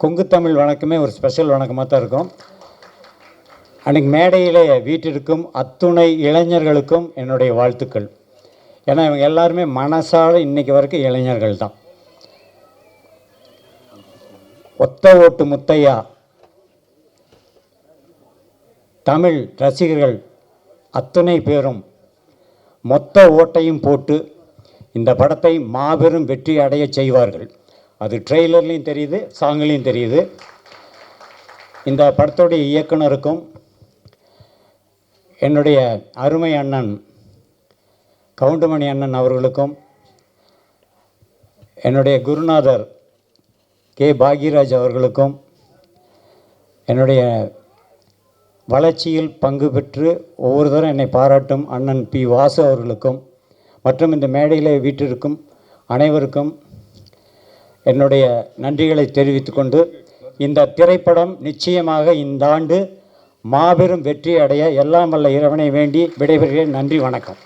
கொங்கு. தமிழ் வணக்கமே ஒரு ஸ்பெஷல் வணக்கமாக தான் இருக்கும். அன்றைக்கி மேடையிலே வீட்டிற்கும் அத்துணை இளைஞர்களுக்கும் என்னுடைய வாழ்த்துக்கள். ஏன்னா இவங்க எல்லாருமே மனசால் இன்னைக்கு வரைக்கும் இளைஞர்கள் தான். ஒத்த ஓட்டு முத்தையா தமிழ் ரசிகர்கள் அத்துணை பேரும் மொத்த ஓட்டையும் போட்டு இந்த படத்தை மாபெரும் வெற்றி அடைய செய்வார்கள். அது ட்ரெய்லர்லேயும் தெரியுது சாங்லேயும் தெரியுது. இந்த படத்துடைய இயக்குனருக்கும் என்னுடைய அருமை அண்ணன் கவுண்டமணி அண்ணன் அவர்களுக்கும் என்னுடைய குருநாதர் கே. பாக்யராஜ் அவர்களுக்கும் என்னுடைய வளர்ச்சியில் பங்கு பெற்று ஒவ்வொரு தரம் என்னை பாராட்டும் அண்ணன் பி. வாசு அவர்களுக்கும் மற்றும் இந்த மேடையில் வீட்டிற்கும் அனைவருக்கும் என்னுடைய நன்றிகளை தெரிவித்துக்கொண்டு இந்த திரைப்படம் நிச்சயமாக இந்த ஆண்டு மாபெரும் வெற்றி அடைய எல்லாம் வல்ல இறைவனை வேண்டி விடைபெறுகிறேன். நன்றி வணக்கம்.